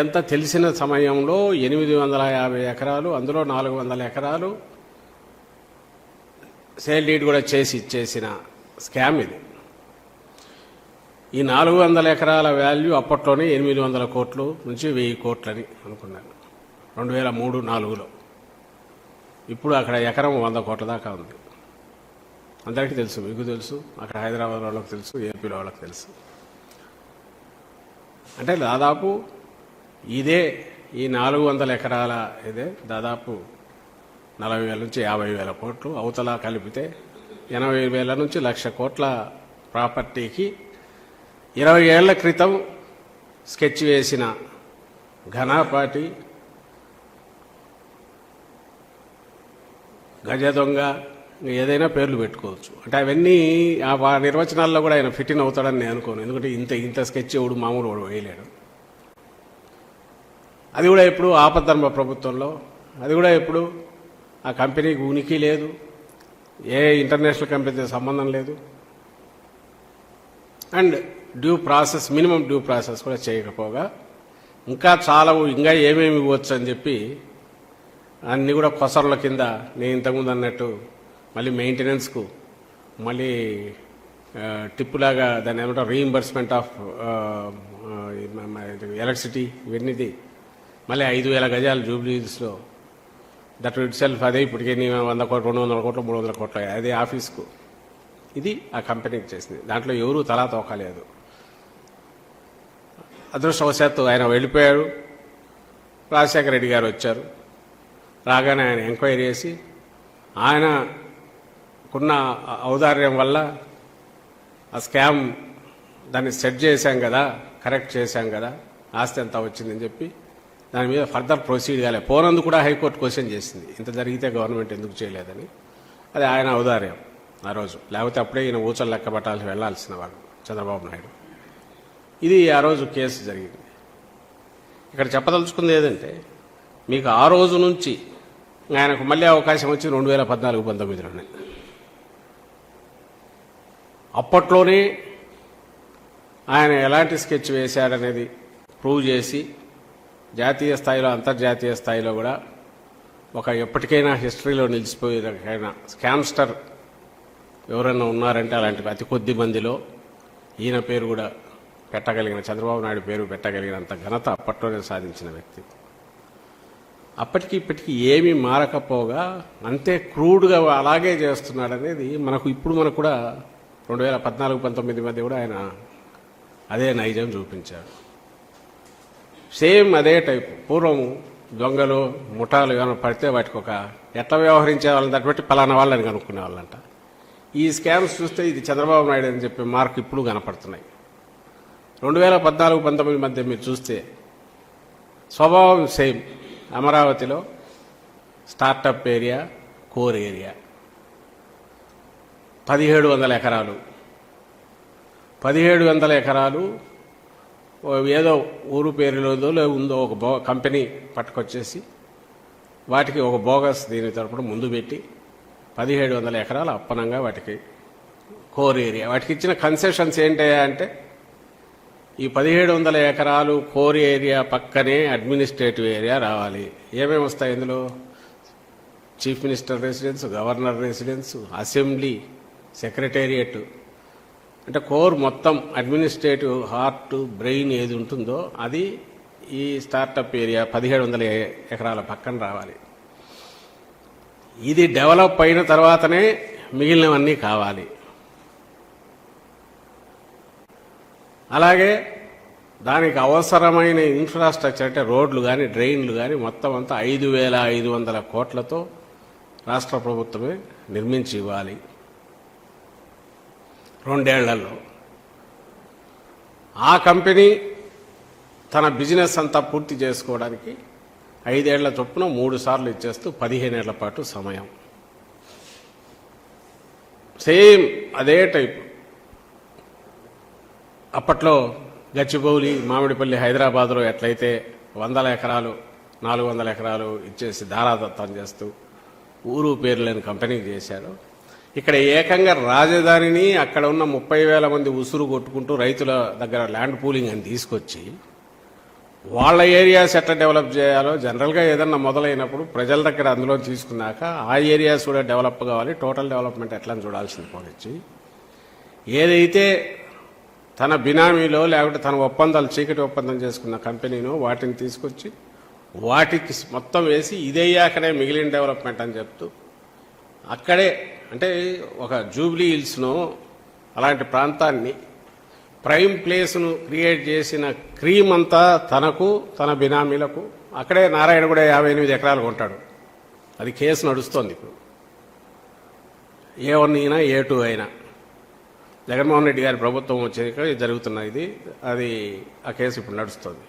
ఎంత తెలిసిన సమయంలో ఎనిమిది వందల యాభై ఎకరాలు అందులో నాలుగు వందల ఎకరాలు సేల్ డీడ్ కూడా చేసి ఇచ్చేసిన స్కామ్ ఇది. ఈ నాలుగు వందల ఎకరాల వాల్యూ అప్పట్లోనే ఎనిమిది వందల కోట్లు నుంచి వెయ్యి కోట్లని అనుకున్నాను రెండు వేల మూడు నాలుగులో. ఇప్పుడు అక్కడ ఎకరం వంద కోట్ల దాకా ఉంది. అందరికీ తెలుసు మీకు తెలుసు అక్కడ హైదరాబాద్ వాళ్ళకి తెలుసు ఏపీలో వాళ్ళకి తెలుసు. అంటే దాదాపు ఇదే ఈ నాలుగు వందల ఎకరాల ఇదే దాదాపు నలభై వేల నుంచి యాభై వేల కోట్లు అవతల కలిపితే ఎనభై వేల నుంచి లక్ష కోట్ల ప్రాపర్టీకి ఇరవై ఏళ్ళ క్రితం స్కెచ్ వేసిన ఘనాపాటి గజ దొంగ ఏదైనా పేర్లు పెట్టుకోవచ్చు. అంటే అవన్నీ ఆ వా- నిర్వచనాల్లో కూడా ఆయన ఫిట్ ఇన్ అవుతాడని నేను అనుకోను. ఎందుకంటే ఇంత ఇంత స్కెచ్ ఎవడు మామూలు వాడు వేయలేడు. అది కూడా ఎప్పుడు ఆపద్ధర్మ ప్రభుత్వంలో అది కూడా ఎప్పుడు ఆ కంపెనీకి ఉనికి లేదు ఏ ఇంటర్నేషనల్ కంపెనీతో సంబంధం లేదు. And due process minimum due process కూడా చేయకపోగా ఇంకా చాలా ఇంకా ఏమేమి ఇవ్వచ్చు అని చెప్పి అన్నీ కూడా కొసర్ల కింద నేను ఇంతకుముందు అన్నట్టు మళ్ళీ మెయింటెనెన్స్కు మళ్ళీ టిప్పులాగా దాన్ని ఏమంటారు రీఇంబర్స్మెంట్ ఆఫ్ ఎలక్ట్రిసిటీ ఇవన్నీది మళ్ళీ ఐదు వేల గజాలు జూబ్లీస్లో దట్ ఇట్ సెల్ఫ్ అదే ఇప్పటికే నీ వంద కోట్లు రెండు వందల కోట్లు మూడు వందల కోట్లు అదే ఆఫీస్కు. ఇది ఆ కంపెనీకి చేసింది. దాంట్లో ఎవరూ తలా తోకలేదు. అదృష్టవశాత్తు ఆయన వెళ్ళిపోయారు రాజశేఖర రెడ్డి గారు వచ్చారు. రాగానే ఆయన ఎంక్వైరీ చేసి ఆయనకున్న ఔదార్యం వల్ల ఆ స్కామ్ దాన్ని సెట్ చేశాం కదా కరెక్ట్ చేశాం కదా ఆస్తి ఎంత వచ్చిందని చెప్పి దాని మీద ఫర్దర్ ప్రొసీడ్ కాలే. పోనందు కూడా హైకోర్టు క్వశ్చన్ చేసింది. ఇంత జరిగితే గవర్నమెంట్ ఎందుకు చేయలేదని. అది ఆయన ఔదార్యం ఆ రోజు. లేకపోతే అప్పుడే ఈయన ఊచలు లెక్క పట్టాల్సి వెళ్ళాల్సిన వాడు చంద్రబాబు నాయుడు. ఇది ఆ రోజు కేసు జరిగింది. ఇక్కడ చెప్పదలుచుకుంది ఏదంటే మీకు ఆ రోజు నుంచి ఆయనకు మళ్ళీ అవకాశం వచ్చి రెండు వేల పద్నాలుగు పంతొమ్మిదిలోనే. అప్పట్లోనే ఆయన ఎలాంటి స్కెచ్ వేశాడనేది ప్రూవ్ చేసి జాతీయ స్థాయిలో అంతర్జాతీయ స్థాయిలో కూడా ఒక ఎప్పటికైనా హిస్టరీలో నిలిచిపోయే స్కామ్స్టర్ ఎవరైనా ఉన్నారంటే అలాంటి అతి కొద్ది మందిలో ఈయన పేరు కూడా పెట్టగలిగిన చంద్రబాబు నాయుడు పేరు పెట్టగలిగినంత ఘనత అప్పట్లోనే సాధించిన వ్యక్తి. అప్పటికి ఇప్పటికీ ఏమీ మారకపోగా అంతే క్రూడ్గా అలాగే చేస్తున్నాడనేది మనకు ఇప్పుడు మనకు కూడా రెండు వేల పద్నాలుగు పంతొమ్మిది మధ్య కూడా ఆయన అదే నైజం చూపించాడు సేమ్ అదే టైప్. పూర్వం దొంగలు ముఠాలు ఏమైనా పడితే వాటికి ఒక ఎట్లా వ్యవహరించే వాళ్ళని దాన్ని బట్టి పలానా వాళ్ళని కనుక్కునే వాళ్ళంట. ఈ స్కామ్స్ చూస్తే ఇది చంద్రబాబు నాయుడు అని చెప్పి మార్క్ ఇప్పుడు కనపడుతున్నాయి. రెండు వేల పద్నాలుగు పంతొమ్మిది మధ్య మీరు చూస్తే స్వభావం సేమ్. అమరావతిలో స్టార్టప్ ఏరియా కోర్ ఏరియా. పదిహేడు వందల ఎకరాలు. పదిహేడు వందల ఎకరాలు ఏదో ఊరు పేరులోదో లే ఉందో ఒక బో కంపెనీ పట్టుకొచ్చేసి వాటికి ఒక బోగస్ దీని తరపున ముందు పెట్టి పదిహేడు వందల ఎకరాలు అప్పనంగా వాటికి కోర్ ఏరియా. వాటికి ఇచ్చిన కన్సెషన్స్ ఏంటయ్యా అంటే ఈ పదిహేడు వందల ఎకరాలు కోర్ ఏరియా పక్కనే అడ్మినిస్ట్రేటివ్ ఏరియా రావాలి. ఏమేమి వస్తాయి ఇందులో? Chief minister residence governor residence assembly secretariat అంటే కోర్ మొత్తం అడ్మినిస్ట్రేటివ్ హార్ట్ బ్రెయిన్ ఏది ఉంటుందో అది ఈ స్టార్టప్ ఏరియా పదిహేడు వందల ఎకరాల పక్కన రావాలి. ఇది డెవలప్ అయిన తర్వాతనే మిగిలినవన్నీ కావాలి. అలాగే దానికి అవసరమైన ఇన్ఫ్రాస్ట్రక్చర్ అంటే రోడ్లు కానీ డ్రైన్లు కానీ మొత్తం అంతా ఐదు వేల ఐదు వందల కోట్లతో రాష్ట్ర ప్రభుత్వమే నిర్మించి ఇవ్వాలి. రెండేళ్ళలో. ఆ కంపెనీ తన బిజినెస్ అంతా పూర్తి చేసుకోవడానికి ఐదేళ్ళ చొప్పున మూడు సార్లు ఇచ్చేస్తూ పదిహేనేళ్ళ పాటు సమయం. సేమ్ అదే టైప్. అప్పట్లో గచ్చిబౌలి మామిడిపల్లి హైదరాబాద్లో ఎట్లయితే వందల ఎకరాలు నాలుగు వందల ఎకరాలు ఇచ్చేసి ధారాదత్తం చేస్తూ ఊరు పేరు లేని కంపెనీకి చేశారు ఇక్కడ ఏకంగా రాజధానిని అక్కడ ఉన్న ముప్పై వేల మంది ఉసురు కొట్టుకుంటూ రైతుల దగ్గర ల్యాండ్ పూలింగ్ అని తీసుకొచ్చి వాళ్ళ ఏరియాస్ ఎట్లా డెవలప్ చేయాలో జనరల్గా ఏదన్నా మొదలైనప్పుడు ప్రజల దగ్గర అందులో తీసుకున్నాక ఆ ఏరియాస్ కూడా డెవలప్ కావాలి టోటల్ డెవలప్మెంట్ ఎట్లా చూడాల్సింది పోనిచ్చి ఏదైతే తన బినామీలో లేకుంటే తన ఒప్పందాలు చీకటి ఒప్పందం చేసుకున్న కంపెనీను వాటిని తీసుకొచ్చి వాటికి మొత్తం వేసి ఇదయ్యాకనే మిగిలిన డెవలప్మెంట్ అని చెప్తూ అక్కడే అంటే ఒక జూబ్లీ హిల్స్ను అలాంటి ప్రాంతాన్ని ప్రైమ్ ప్లేస్ను క్రియేట్ చేసిన క్రీమ్ అంతా తనకు తన బినామీలకు అక్కడే నారాయణ కూడా యాభై ఎనిమిది ఎకరాలు కొంటాడు. అది కేసు నడుస్తోంది ఇప్పుడు. ఏ వన్ అయినా ఏ టూ అయినా. జగన్మోహన్ రెడ్డి గారి ప్రభుత్వం వచ్చాక జరుగుతున్నది జరుగుతున్న ఇది అది ఆ కేసు ఇప్పుడు నడుస్తుంది.